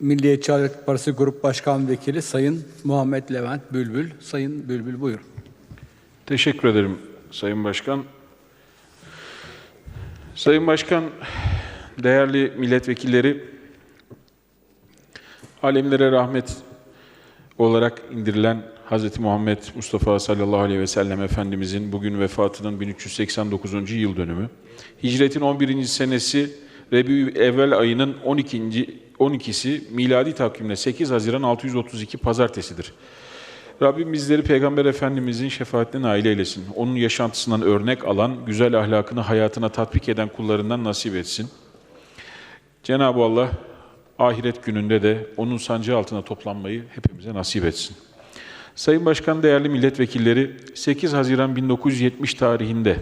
Milliyetçi Hareket Partisi Grup Başkan Vekili Sayın Muhammed Levent Bülbül. Sayın Bülbül buyurun. Teşekkür ederim Sayın Başkan. Sayın Başkan, değerli milletvekilleri, alemlere rahmet olarak indirilen Hz. Muhammed Mustafa sallallahu aleyhi ve sellem Efendimizin bugün vefatının 1389. yıl dönümü. Hicretin 11. senesi Rebiü evvel ayının 12. 12'si miladi takvimle 8 Haziran 632 pazartesidir. Rabbim bizleri Peygamber Efendimizin şefaatine nail eylesin. Onun yaşantısından örnek alan, güzel ahlakını hayatına tatbik eden kullarından nasip etsin. Cenab-ı Allah ahiret gününde de onun sancı altına toplanmayı hepimize nasip etsin. Sayın Başkan, değerli milletvekilleri, 8 Haziran 1970 tarihinde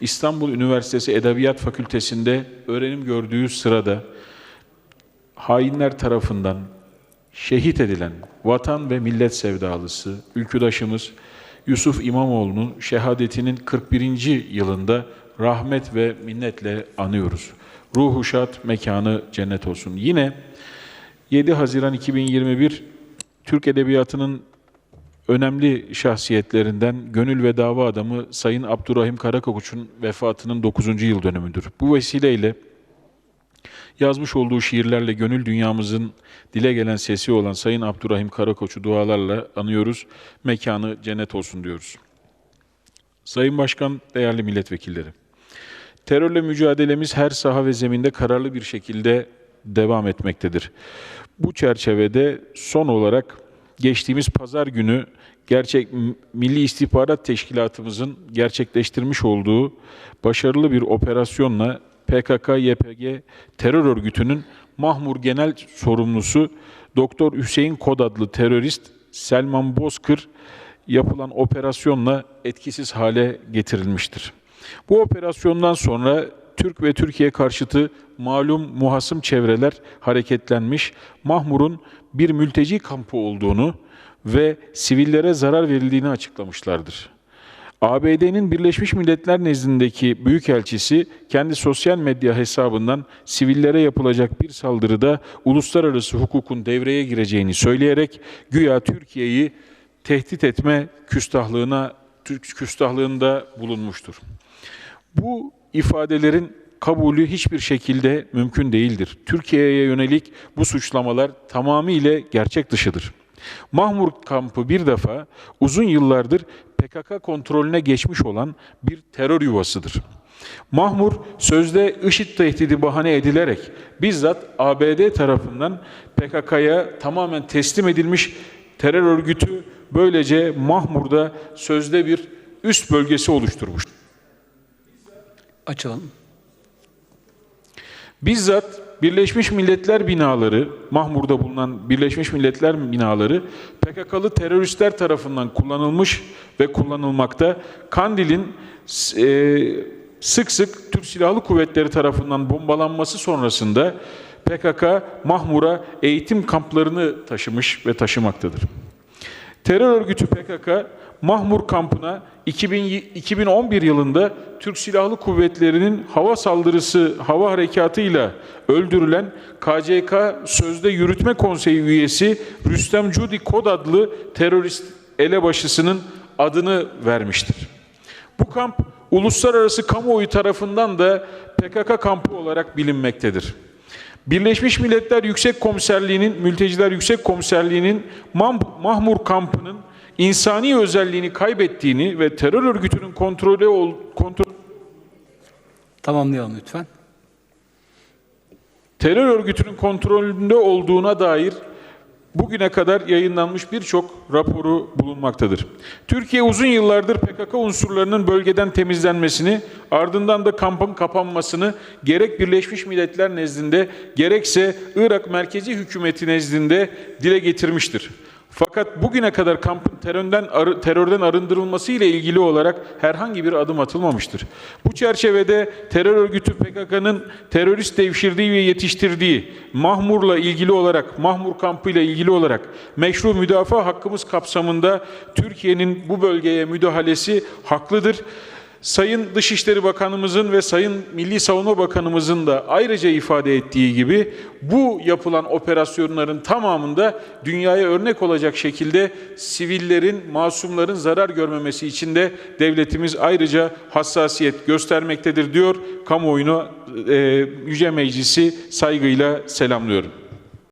İstanbul Üniversitesi Edebiyat Fakültesi'nde öğrenim gördüğü sırada hainler tarafından şehit edilen vatan ve millet sevdalısı ülküdaşımız Yusuf İmamoğlu'nun şehadetinin 41. yılında rahmet ve minnetle anıyoruz. Ruhu şad, mekanı cennet olsun. Yine 7 Haziran 2021 Türk Edebiyatı'nın önemli şahsiyetlerinden gönül ve dava adamı Sayın Abdurrahim Karakoç'un vefatının 9. yıl dönümüdür. Bu vesileyle yazmış olduğu şiirlerle gönül dünyamızın dile gelen sesi olan Sayın Abdurrahim Karakoç'u dualarla anıyoruz. Mekanı cennet olsun diyoruz. Sayın Başkan, değerli milletvekilleri. Terörle mücadelemiz her saha ve zeminde kararlı bir şekilde devam etmektedir. Bu çerçevede son olarak geçtiğimiz pazar günü gerçek Milli İstihbarat Teşkilatımızın gerçekleştirmiş olduğu başarılı bir operasyonla PKK-YPG terör örgütünün Mahmur Genel Sorumlusu Doktor Hüseyin Kod adlı terörist Selman Bozkır yapılan operasyonla etkisiz hale getirilmiştir. Bu operasyondan sonra Türk ve Türkiye karşıtı malum muhasım çevreler hareketlenmiş, Mahmur'un bir mülteci kampı olduğunu ve sivillere zarar verildiğini açıklamışlardır. ABD'nin Birleşmiş Milletler nezdindeki büyükelçisi kendi sosyal medya hesabından sivillere yapılacak bir saldırıda uluslararası hukukun devreye gireceğini söyleyerek güya Türkiye'yi tehdit etme küstahlığına küstahlığında bulunmuştur. Bu ifadelerin kabulü hiçbir şekilde mümkün değildir. Türkiye'ye yönelik bu suçlamalar tamamıyla gerçek dışıdır. Mahmur kampı bir defa uzun yıllardır PKK kontrolüne geçmiş olan bir terör yuvasıdır. Mahmur sözde IŞİD tehdidi bahane edilerek bizzat ABD tarafından PKK'ya tamamen teslim edilmiş terör örgütü böylece Mahmur'da sözde bir üst bölgesi oluşturmuş. Açalım. Bizzat Birleşmiş Milletler binaları, Mahmur'da bulunan Birleşmiş Milletler binaları PKK'lı teröristler tarafından kullanılmış ve kullanılmakta. Kandil'in e, sık sık Türk Silahlı Kuvvetleri tarafından bombalanması sonrasında PKK Mahmur'a eğitim kamplarını taşımış ve taşımaktadır. Terör örgütü PKK Mahmur kampına 2000, 2011 yılında Türk Silahlı Kuvvetleri'nin hava saldırısı, hava harekatıyla öldürülen KCK Sözde Yürütme Konseyi üyesi Rüstem Cudi Kod adlı terörist elebaşısının adını vermiştir. Bu kamp uluslararası kamuoyu tarafından da PKK kampı olarak bilinmektedir. Birleşmiş Milletler Yüksek Komiserliği'nin, Mülteciler Yüksek Komiserliği'nin Mahmur kampının insani özelliğini kaybettiğini ve terör örgütünün kontrolü kontrol Tamamlayalım lütfen. terör örgütünün kontrolünde olduğuna dair bugüne kadar yayınlanmış birçok raporu bulunmaktadır. Türkiye uzun yıllardır PKK unsurlarının bölgeden temizlenmesini, ardından da kampın kapanmasını gerek Birleşmiş Milletler nezdinde gerekse Irak merkezi hükümeti nezdinde dile getirmiştir. Fakat bugüne kadar kampın terörden, arı, terörden arındırılması ile ilgili olarak herhangi bir adım atılmamıştır. Bu çerçevede terör örgütü PKK'nın terörist devşirdiği ve yetiştirdiği Mahmur'la ilgili olarak, Mahmur kampı ile ilgili olarak meşru müdafaa hakkımız kapsamında Türkiye'nin bu bölgeye müdahalesi haklıdır. Sayın Dışişleri Bakanımızın ve Sayın Milli Savunma Bakanımızın da ayrıca ifade ettiği gibi bu yapılan operasyonların tamamında dünyaya örnek olacak şekilde sivillerin, masumların zarar görmemesi için de devletimiz ayrıca hassasiyet göstermektedir diyor. Kamuoyunu e, Yüce Meclisi saygıyla selamlıyorum.